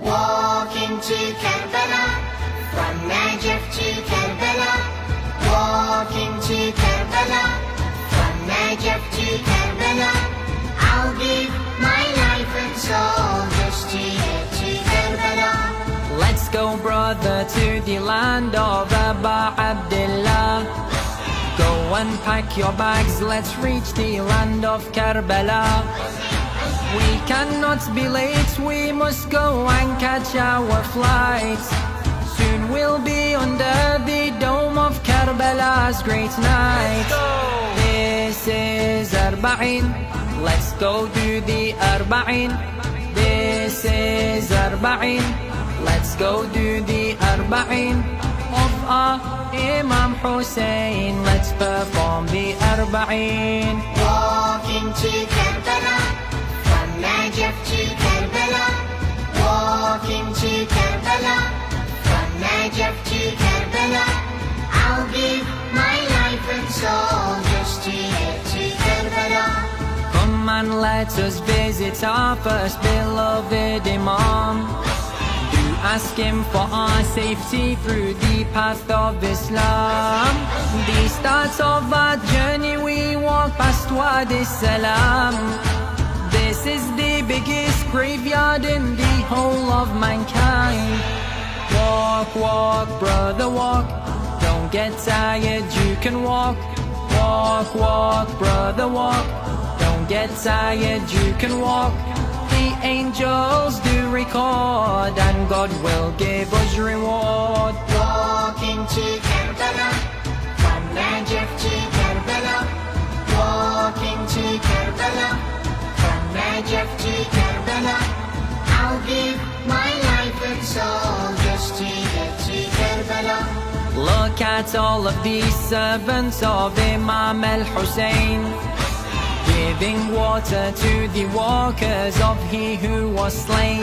Walking to Karbala, from Najaf to Karbala. Walking to Karbala, from Najaf to Karbala. I'll give my life and soul just to get to Karbala. Let's go, brother, to the land of Abba Abdullah. Go and pack your bags, let's reach the land of Karbala. We cannot be late, we must go and catch our flight. Soon we'll be under the dome of Karbala's great night. This is Arba'in, let's go do the Arba'in. This is Arba'in, let's go do the Arba'in of our Imam Hussein. Let's perform the Arba'in. Let us visit our first beloved Imam. Do ask him for our safety through the path of Islam. The start of our journey, we walk past Wadi Salam. This is the biggest graveyard in the whole of mankind. Walk, walk, brother, walk. Don't get tired, you can walk. Walk, walk, brother, walk. Get tired, you can walk. The angels do record, and God will give us reward. Walking to Karbala, from Najaf to Karbala. Walking to Karbala, from Najaf to Karbala. I'll give my life and soul just to get to Karbala. Look at all of these servants of Imam al Hussein, giving water to the walkers of he who was slain.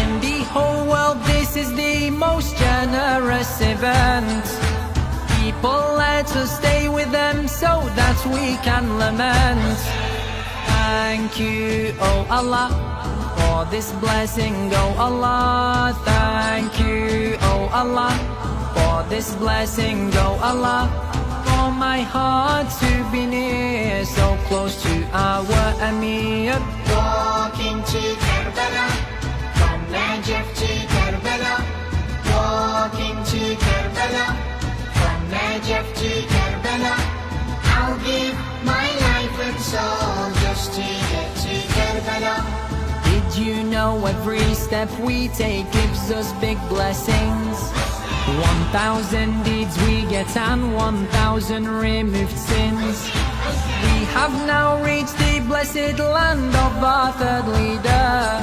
In the whole world, this is the most generous event. People let us stay with them so that we can lament. Thank you, oh Allah, for this blessing, oh Allah. Thank you, oh Allah, for this blessing, oh Allah. For my heart to be near, so close to our Amir. Walking to Karbala, from Najaf to Karbala. Walking to Karbala, from Najaf to Karbala. I'll give my life and soul just to get to Karbala. Did you know every step we take gives us big blessings? One thousand deeds we get and one thousand removed sins. We have now reached the blessed land of our third leader.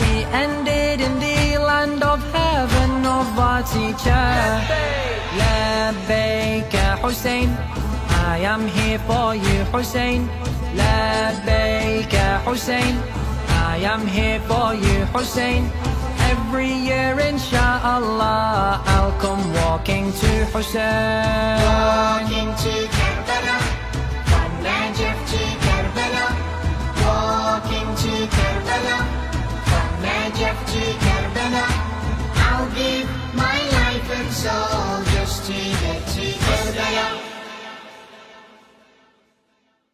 We ended in the land of heaven of our teacher. Labbaik ya Hussein, I am here for you Hussein. Labbaik ya Hussein, I am here for you Hussein. Every year inshallah Talking to Hussein Talking to Karbala. From Najaf to Karbala. Walking to Karbala. From Najaf to Karbala. I'll give my life and soul just to you